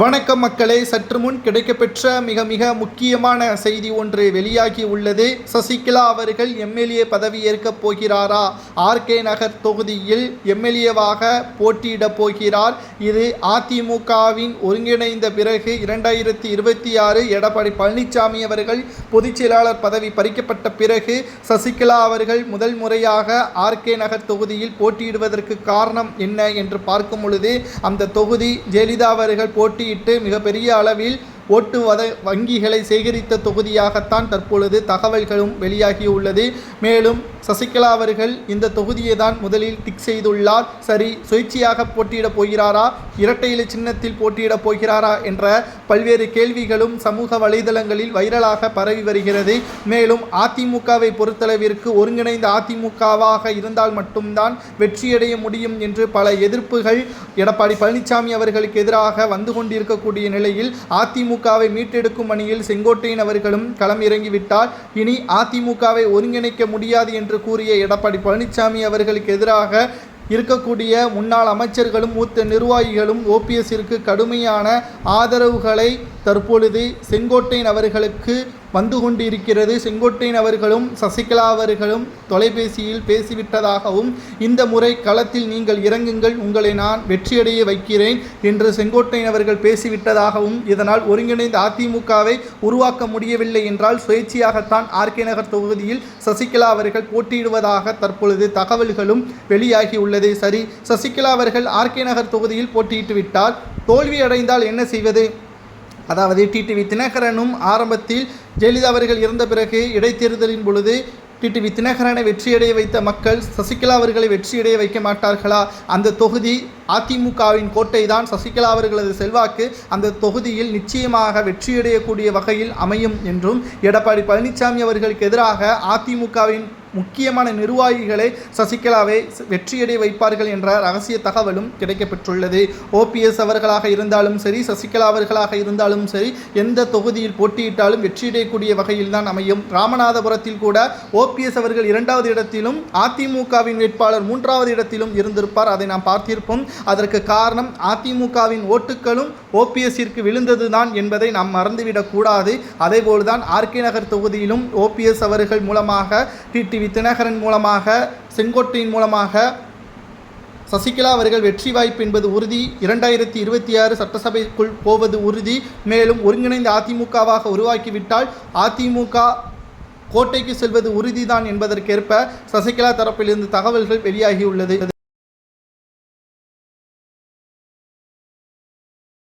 வணக்கம் மக்களே. சற்று முன் கிடைக்கப்பெற்ற மிக மிக முக்கியமான செய்தி ஒன்று வெளியாகி உள்ளது. சசிகலா அவர்கள் எம்எல்ஏ பதவி ஏற்கப் போகிறாரா? ஆர்கே நகர் தொகுதியில் எம்எல்ஏவாக போட்டியிடப் போகிறார். இது அதிமுகவின் ஒருங்கிணைந்த பிறகு இரண்டாயிரத்தி இருபத்தி ஆறு எடப்பாடி பழனிசாமி அவர்கள் பொதுச் செயலாளர் பதவி பறிக்கப்பட்ட பிறகு சசிகலா அவர்கள் முதல் முறையாக ஆர்கே நகர் தொகுதியில் போட்டியிடுவதற்கு காரணம் என்ன என்று பார்க்கும் பொழுது அந்த தொகுதி ஜெயலலிதா அவர்கள் போட்டி போட்டியிட்டு மிகப்பெரிய அளவில் ஓட்டு வத வங்கிகளை சேகரித்த தொகுதியாகத்தான் தற்பொழுது தகவல்களும் வெளியாகியுள்ளது. மேலும் சசிகலா அவர்கள் இந்த தொகுதியை தான் முதலில் டிக் செய்துள்ளார். சரி சுயேட்சையாக போட்டியிடப் போகிறாரா? இரட்டையில சின்னத்தில் போட்டியிடப் போகிறாரா? என்ற பல்வேறு கேள்விகளும் சமூக வலைதளங்களில் வைரலாக பரவி வருகிறது. மேலும் அதிமுகவை பொறுத்தளவிற்கு ஒருங்கிணைந்த அதிமுகவாக இருந்தால் மட்டும்தான் வெற்றியடைய முடியும் என்று பல எதிர்ப்புகள் எடப்பாடி பழனிசாமி அவர்களுக்கு எதிராக வந்து கொண்டிருக்கக்கூடிய நிலையில் அதிமுக அதிமுகவை மீட்டெடுக்கும் பணியில் செங்கோட்டையன் அவர்களும் களம் இறங்கிவிட்டார் இனி அதிமுகவை ஒருங்கிணைக்க முடியாது என்று கூறிய எடப்பாடி பழனிசாமி அவர்களுக்கு எதிராக இருக்கக்கூடிய முன்னாள் அமைச்சர்களும் மூத்த நிர்வாகிகளும் ஓபிஎஸ்ஸிற்கு கடுமையான ஆதரவுகளை தற்பொழுது செங்கோட்டையன் அவர்களுக்கு வந்து கொண்டிருக்கிறது. செங்கோட்டையன் அவர்களும் சசிகலா அவர்களும் தொலைபேசியில் பேசிவிட்டதாகவும் இந்த முறை களத்தில் நீங்கள் இறங்குங்கள் உங்களை நான் வெற்றியடைய வைக்கிறேன் என்று செங்கோட்டையன் அவர்கள் பேசிவிட்டதாகவும் இதனால் ஒருங்கிணைந்த அதிமுகவை உருவாக்க முடியவில்லை என்றால் சுயேட்சையாகத்தான் ஆர்கே நகர் தொகுதியில் சசிகலா அவர்கள் போட்டியிடுவதாக தற்பொழுது தகவல்களும் வெளியாகி உள்ளது. சரி சசிகலா அவர்கள் ஆர்கே நகர் தொகுதியில் போட்டியிட்டு விட்டால் தோல்வி அடைந்தால் என்ன செய்வது? அதாவது டிடிவி தினகரனும் ஆரம்பத்தில் ஜெயலலிதா அவர்கள் இறந்த பிறகு இடைத்தேர்தலின் பொழுது டிடிவி தினகரனை வெற்றியடைய வைத்த மக்கள் சசிகலா அவர்களை வெற்றியடைய வைக்க மாட்டார்களா? அந்த தொகுதி அதிமுகவின் கோட்டை தான் சசிகலா அவர்களது செல்வாக்கு அந்த தொகுதியில் நிச்சயமாக வெற்றியடையக்கூடிய வகையில் அமையும் என்றும் எடப்பாடி பழனிசாமி அவர்களுக்கு எதிராக அதிமுகவின் முக்கியமான நிர்வாகிகளை சசிகலாவை வெற்றியடை வைப்பார்கள் என்ற ரகசிய தகவலும் கிடைக்கப்பெற்றுள்ளது. ஓபிஎஸ் அவர்களாக இருந்தாலும் சரி சசிகலா அவர்களாக இருந்தாலும் சரி எந்த தொகுதியில் போட்டியிட்டாலும் வெற்றியடையக்கூடிய வகையில் தான் அமையும். ராமநாதபுரத்தில் கூட ஓபிஎஸ் அவர்கள் இரண்டாவது இடத்திலும் அதிமுகவின் வேட்பாளர் மூன்றாவது இடத்திலும் இருந்திருப்பார். அதை நாம் பார்த்திருப்போம். அதற்கு காரணம் அதிமுகவின் ஓட்டுகளும் ஓபிஎஸ்ஸிற்கு விழுந்ததுதான் என்பதை நாம் மறந்துவிடக்கூடாது. அதேபோல்தான் ஆர்கே நகர் தொகுதியிலும் ஓபிஎஸ் அவர்கள் மூலமாக டிடிவி தினகரன் மூலமாக செங்கோட்டையின் மூலமாக சசிகலா அவர்கள் வெற்றி வாய்ப்பு என்பது உறுதி. இரண்டாயிரத்தி இருபத்தி ஆறு சட்டசபைக்குள் போவது உறுதி. மேலும் ஒருங்கிணைந்த அதிமுகவாக உருவாக்கிவிட்டால் அதிமுக கோட்டைக்கு செல்வது உறுதிதான் என்பதற்கேற்ப சசிகலா தரப்பிலிருந்து தகவல்கள் வெளியாகியுள்ளது.